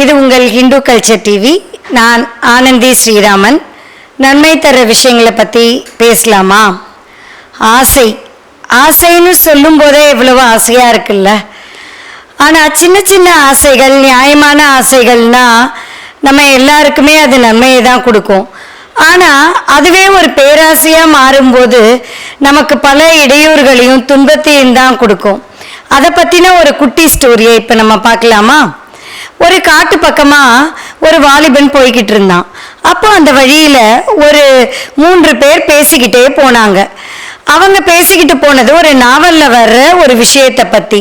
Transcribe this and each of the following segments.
இது உங்கள் Hindu culture TV. நான் ஆனந்தி ஸ்ரீராமன். நன்மை தர விஷயங்களை பற்றி பேசலாமா? ஆசை. ஆசைன்னு சொல்லும்போதே எவ்வளவோ ஆசையாக இருக்குல்ல. ஆனால் சின்ன சின்ன ஆசைகள் நியாயமான ஆசைகள்னா நம்ம எல்லாருக்குமே அது நன்மையை தான் கொடுக்கும். ஆனால் அதுவே ஒரு பேராசையாக மாறும்போது நமக்கு பல இடையூறுகளையும் துன்பத்தையும் தான் கொடுக்கும். அதை பற்றின ஒரு குட்டி ஸ்டோரியை இப்போ நம்ம பார்க்கலாமா? ஒரு காட்டு பக்கமாக ஒரு வாலிபன் போய்கிட்டு இருந்தான். அப்போ அந்த வழியில் ஒரு மூன்று பேர் பேசிக்கிட்டே போனாங்க. அவங்க பேசிக்கிட்டு போனது ஒரு நாவலில் வர்ற ஒரு விஷயத்தை பற்றி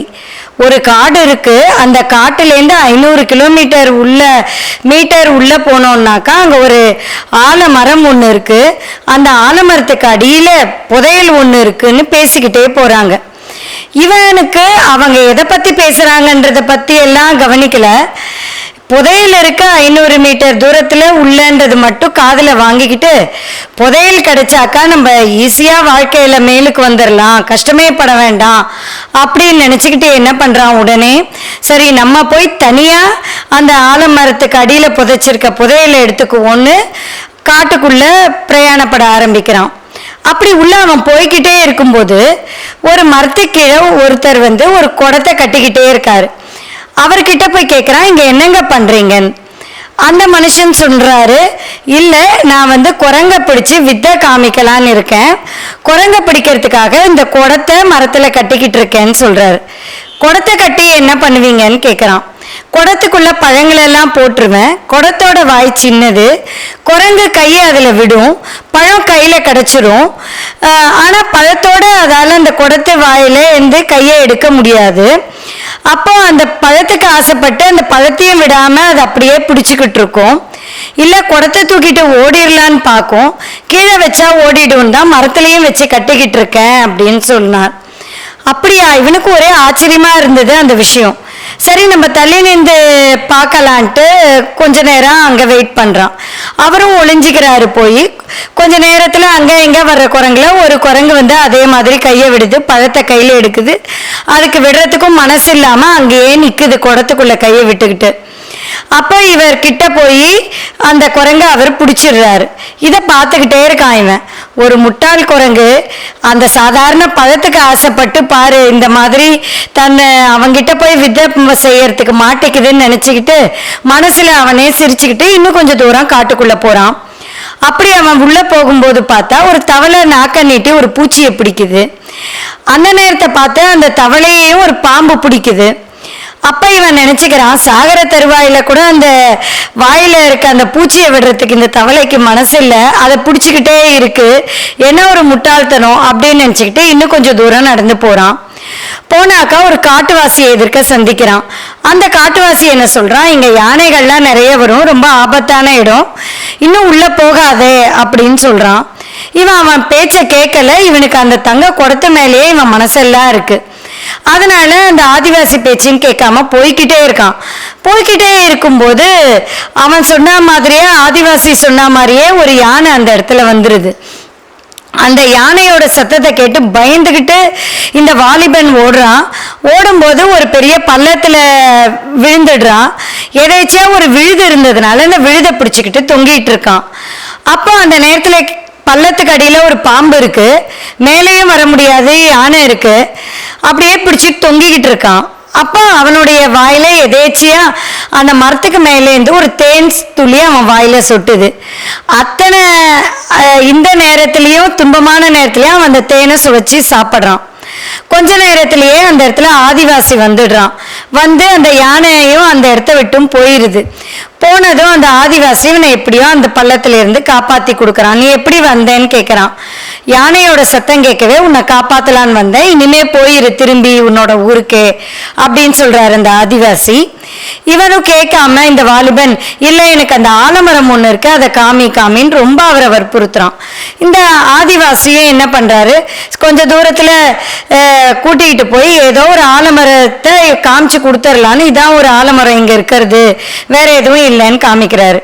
ஒரு காடு இருக்கு. அந்த காட்டுலேருந்து ஐநூறு கிலோமீட்டர் உள்ள மீட்டர் உள்ள போனோம்னாக்கா அங்கே ஒரு ஆலமரம் ஒன்று இருக்கு. அந்த ஆலமரத்துக்கு அடியில் புதையல் ஒன்று இருக்குன்னு பேசிக்கிட்டே போகிறாங்க இவனுக்கு அவங்க எதை பற்றி பேசுகிறாங்கன்றத பற்றி எல்லாம் கவனிக்கல. புதையில் இருக்க ஐநூறு மீட்டர் தூரத்தில் உள்ளன்றது மட்டும் காதில் வாங்கிக்கிட்டு புதையல் கிடைச்சாக்கா நம்ம ஈஸியாக வாழ்க்கையில் மேலுக்கு வந்துடலாம் கஷ்டமே பட வேண்டாம் அப்படின்னு நினச்சிக்கிட்டு என்ன பண்ணுறான் உடனே சரி நம்ம போய் தனியாக அந்த ஆலமரத்துக்கு அடியில் புதைச்சிருக்க புதையலை எடுத்துக்குவோன்னு காட்டுக்குள்ளே பிரயாணப்பட ஆரம்பிக்கிறான். அப்படி உள்ள அவன் போய்கிட்டே இருக்கும்போது ஒரு மரத்துக்கீழே ஒருத்தர் வந்து ஒரு குடத்தை கட்டிக்கிட்டே இருக்காரு. அவர்கிட்ட போய் கேட்குறான் இங்கே என்னங்க பண்ணுறீங்கன்னு அந்த மனுஷன் சொல்கிறாரு இல்லை நான் வந்து குரங்க பிடிச்சி வித்தை காமிக்கலான்னு இருக்கேன். குரங்க பிடிக்கிறதுக்காக இந்த குடத்தை மரத்தில் கட்டிக்கிட்டு இருக்கேன்னு சொல்கிறாரு குடத்தை கட்டி என்ன பண்ணுவீங்கன்னு கேட்குறான் குடத்துக்குள்ள பழங்களெல்லாம் போட்டுருவேன். குடத்தோட வாய் சின்னது. குரங்கு கையை அதில் விடும். பழம் கையில் கிடச்சிரும். ஆனால் பழத்தோட அதால் அந்த குடத்து வாயில் இருந்து கையை எடுக்க முடியாது. அப்போ அந்த பழத்துக்கு ஆசைப்பட்டு அந்த பழத்தையும் விடாமல் அது அப்படியே பிடிச்சிக்கிட்டு இருக்கும். இல்லை குடத்தை தூக்கிட்டு ஓடிடலான்னு பார்க்கும். கீழே வச்சா ஓடிடும் தான் மரத்துலேயும் வச்சு கட்டிக்கிட்டு இருக்கேன் அப்படின்னு சொன்னார். அப்படியா? இவனுக்கு ஒரே ஆச்சரியமாக இருந்தது அந்த விஷயம். சரி நம்ம தள்ளி நின்று பார்க்கலான்ட்டு கொஞ்ச நேரம் அங்கே வெயிட் பண்ணுறான் அவரும் ஒளிஞ்சிக்கிறாரு போய். கொஞ்ச நேரத்தில் அங்கே எங்கே வர்ற குரங்குல ஒரு குரங்கு வந்து அதே மாதிரி கையை விடுது பழத்தை கையில் எடுக்குது. அதுக்கு விடுறதுக்கும் மனசு இல்லாமல் அங்கேயே நிற்குது குடத்துக்குள்ளே கையை விட்டுக்கிட்டு. அப்போ இவர் கிட்ட போய் அந்த குரங்கை அவர் பிடிச்சிடுறாரு. இதை பார்த்துக்கிட்டே இருக்கான் இவன். ஒரு முட்டாள் குரங்கு அந்த சாதாரண பழத்துக்கு ஆசைப்பட்டு பாரு இந்த மாதிரி தன்னை அவங்கிட்ட போய் வித்தம் செய்யறதுக்கு மாட்டிக்குதுன்னு நினச்சிக்கிட்டு மனசில் அவனே சிரிச்சுக்கிட்டு இன்னும் கொஞ்சம் தூரம் காட்டுக்குள்ளே போகிறான் அப்படி அவன் உள்ளே போகும்போது பார்த்தா ஒரு தவளை நாக்க நீட்டி ஒரு பூச்சியை பிடிக்குது. அந்த நேரத்தை பார்த்தா அந்த தவளையையும் ஒரு பாம்பு பிடிக்குது. அப்ப இவன் நினைச்சுக்கிறான் சாகர தருவாயில கூட அந்த வாயில இருக்க அந்த பூச்சியை விடுறதுக்கு இந்த தவளைக்கு மனசு இல்லை அதை பிடிச்சிக்கிட்டே இருக்கு. என்ன ஒரு முட்டாள்தனம் அப்படின்னு நினச்சிக்கிட்டு இன்னும் கொஞ்சம் தூரம் நடந்து போறான். போனாக்கா ஒரு காட்டுவாசியை எதிர்க்க சந்திக்கிறான். அந்த காட்டுவாசி என்ன சொல்றான்? இங்க யானைகள்லாம் நிறைய வரும் ரொம்ப ஆபத்தான இடம். இன்னும் உள்ள போகாதே அப்படின்னு சொல்றான். இவன் அவன் பேச்சை கேட்கல. இவனுக்கு அந்த தங்க குடத்து மேலேயே இவன் மனசெல்லாம் இருக்குது அதனால அந்த ஆதிவாசி பேச்சையும் கேட்காம போய்கிட்டே இருக்கான். போய்கிட்டே இருக்கும்போது அவன் சொன்ன மாதிரியே ஆதிவாசி சொன்ன மாதிரியே ஒரு யானை அந்த இடத்துல வந்துருது. அந்த யானையோட சத்தத்தை கேட்டு பயந்துக்கிட்டு இந்த வாலிபன் ஓடுறான். ஓடும்போது ஒரு பெரிய பள்ளத்தில் விழுந்துடுறான். எதேச்சியா ஒரு விழுது இருந்ததுனால இந்த விழுதை பிடிச்சிக்கிட்டு தொங்கிட்டு இருக்கான். அப்போ அந்த நேரத்தில் பள்ளத்துக்கு அடியில் ஒரு பாம்பு இருக்கு. மேலேயும் வர முடியாது யானை இருக்கு. அப்படியே பிடிச்சி தொங்கிக்கிட்டு இருக்கான். அப்போ அவனுடைய வாயில எதேச்சியா அந்த மரத்துக்கு மேலேருந்து ஒரு தேன் துளி அவன் வாயில சொட்டுது. அத்தனை இந்த நேரத்திலையும் துன்பமான நேரத்திலையும் அவன் அந்த தேனை சுழச்சி சாப்பிட்றான். கொஞ்ச நேரத்திலேயே அந்த இடத்துல ஆதிவாசி வந்துடுறான். வந்து அந்த யானையையும் அந்த இடத்த விட்டும் போயிடுது போனதும் அந்த ஆதிவாசி இவனை எப்படியோ அந்த பள்ளத்துல இருந்து காப்பாத்தி நீ எப்படி வந்தேன்னு கேட்கறான் யானையோட சத்தம் கேட்கவே உன்னை காப்பாற்றலான்னு வந்தேன். இனிமே போயிரு திரும்பி உன்னோட ஊருக்கு அப்படின்னு சொல்றாரு அந்த ஆதிவாசி. இவனும் கேட்காம இந்த வாலிபன் இல்ல எனக்கு அந்த ஆலமரம் ஒன்று இருக்கு அதை காமி காமின்னு ரொம்ப அவரை வற்புறுத்துறான். இந்த ஆதிவாசியே என்ன பண்றாரு? கொஞ்ச தூரத்துல கூட்டிகிட்டு போய் ஏதோ ஒரு ஆலமரத்தை காமிச்சு கொடுத்துர்லான்னு இதான் ஒரு ஆலமரம் இங்கே இருக்கிறது வேற எதுவும் இல்லைன்னு காமிக்கிறாரு.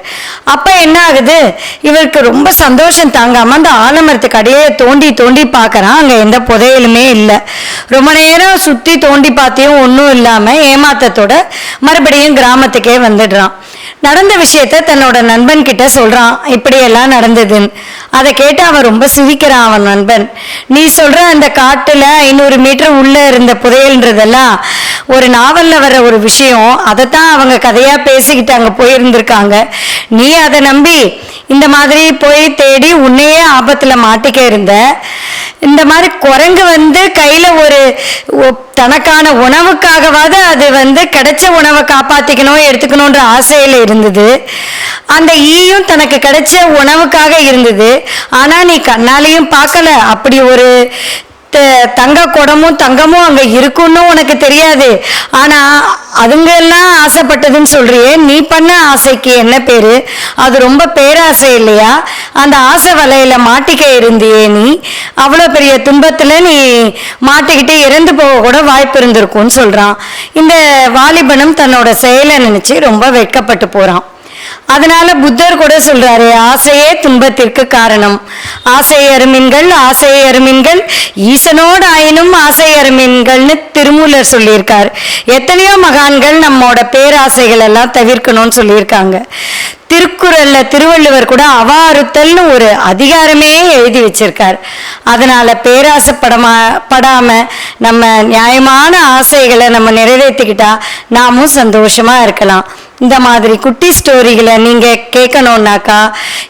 அப்ப என்ன ஆகுது? இவருக்கு ரொம்ப சந்தோஷம் தாங்காம அந்த ஆலமரத்துக்கு அடியே தோண்டி தோண்டி பார்க்குறான். அங்க எந்த புதையலுமே இல்லை. ரொம்ப நேரம் சுத்தி தோண்டி பார்த்தியும் ஒன்றும் இல்லாம ஏமாத்தத்தோட மறுபடியும் கிராமத்துக்கே வந்துடுறான். நடந்த விஷயத்த தன்னோட நண்பன் கிட்ட சொல்றான். இப்படியெல்லாம் நடந்ததுன்னு. அதை கேட்டு அவன் ரொம்ப சிரிக்கிறான் அவன் நண்பன். நீ சொல்ற அந்த காட்டுல ஐநூறு மீட்டர் உள்ள இருந்த புதையல்ன்றதெல்லாம் ஒரு நாவல்ல வர்ற ஒரு விஷயம். அதைத்தான் அவங்க கதையா பேசிக்கிட்டு அங்க போயிருந்திருக்காங்க. நீ அதை நம்பி இந்த மாதிரி போய் தேடி உன்னையே ஆபத்துல மாட்டிக்க இருந்த. இந்த மாதிரி குரங்கு வந்து கையில ஒரு தனக்கான உணவுக்காகவாது அது வந்து கிடைச்ச உணவை காப்பாத்திக்கணும் எடுத்துக்கணுன்ற ஆசையில இருந்தது. அந்த ஈயும் தனக்கு கிடைச்ச உணவுக்காக இருந்தது. ஆனா நீ கண்ணாலையும் பார்க்கல. அப்படி ஒரு தங்க குடமும் தங்கமும் அங்க இருக்குன்னு உனக்கு தெரியாது. ஆனா அதுங்க எல்லாம் ஆசைப்பட்டதுன்னு சொல்றியே நீ பண்ண ஆசைக்கு என்ன பேரு? அது ரொம்ப பேராசை இல்லையா? அந்த ஆசை வலையில மாட்டிக்க இருந்தியே நீ? அவ்வளோ பெரிய துன்பத்துல நீ மாட்டிக்கிட்டு இறந்து போக கூட வாய்ப்பு இருந்திருக்கும்னு சொல்றான். இந்த வாலிபனும் தன்னோட செயலை நினைச்சு ரொம்ப வெட்கப்பட்டு போறான். அதனால புத்தர் கூட சொல்றாரு ஆசையே துன்பத்திற்கு காரணம். ஆசை அருமின்கள் ஆசை அருமின்கள் ஈசனோடு ஆயினும் ஆசை அருமின்கள்னு திருமூலர் சொல்லியிருக்கார். எத்தனையோ மகான்கள் நம்மோட பேராசைகள் எல்லாம் தவிர்க்கணும்னு சொல்லியிருக்காங்க. திருக்குறள்ல திருவள்ளுவர் கூட அவாறுத்தல்னு ஒரு அதிகாரமே எழுதி வச்சிருக்கார். அதனால பேராசைப்படமா படாம நம்ம நியாயமான ஆசைகளை நம்ம நிறைவேற்றிக்கிட்டா நாமும் சந்தோஷமா இருக்கலாம். இந்த மாதிரி குட்டி ஸ்டோரிகளை நீங்கள் கேட்கணுன்னாக்கா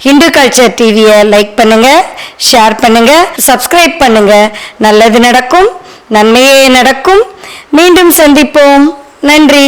ஹிந்து கல்ச்சர் டிவியை லைக் பண்ணுங்க ஷேர் பண்ணுங்க சப்ஸ்கிரைப் பண்ணுங்க. நல்லது நடக்கும் நன்மையே நடக்கும். மீண்டும் சந்திப்போம். நன்றி.